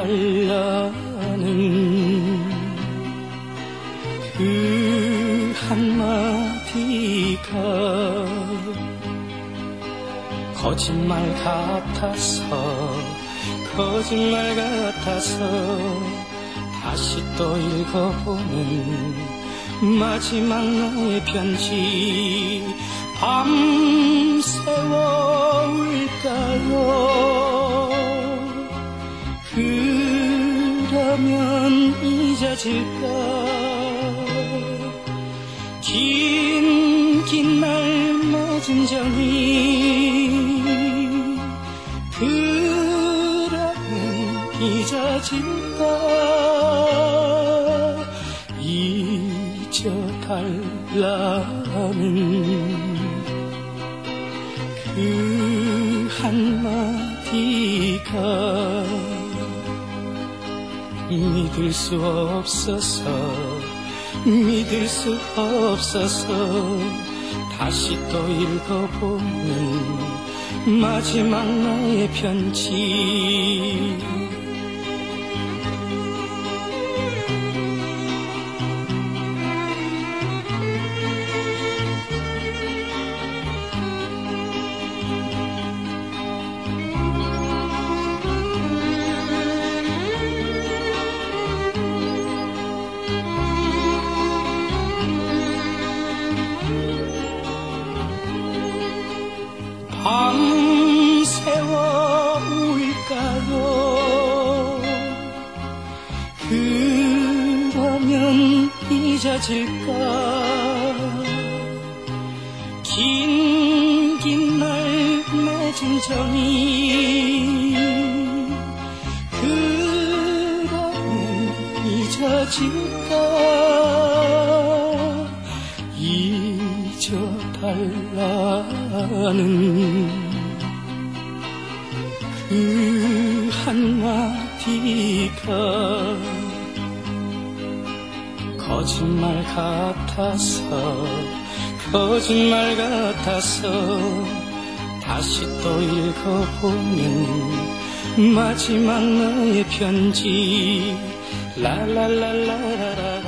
달라는 그 한마디가 거짓말 같아서 거짓말 같아서 다시 또 읽어보는 마지막 나의 편지. 밤 그러면 잊어질까? 긴 긴날 맺은 정이 그러면 잊어질까? 잊어달라는 그 한마디가 믿을 수 없어서 믿을 수 없어서 다시 또 읽어보는 마지막 나의 편지 밤새워 울까요? 그러면 잊어질까? 긴긴 날 맺은 정이 그러면 잊어질까 잊어달라는 그 한마디가 거짓말 같아서 거짓말 같아서 다시 또 읽어보는 마지막 나의 편지. 라라라라라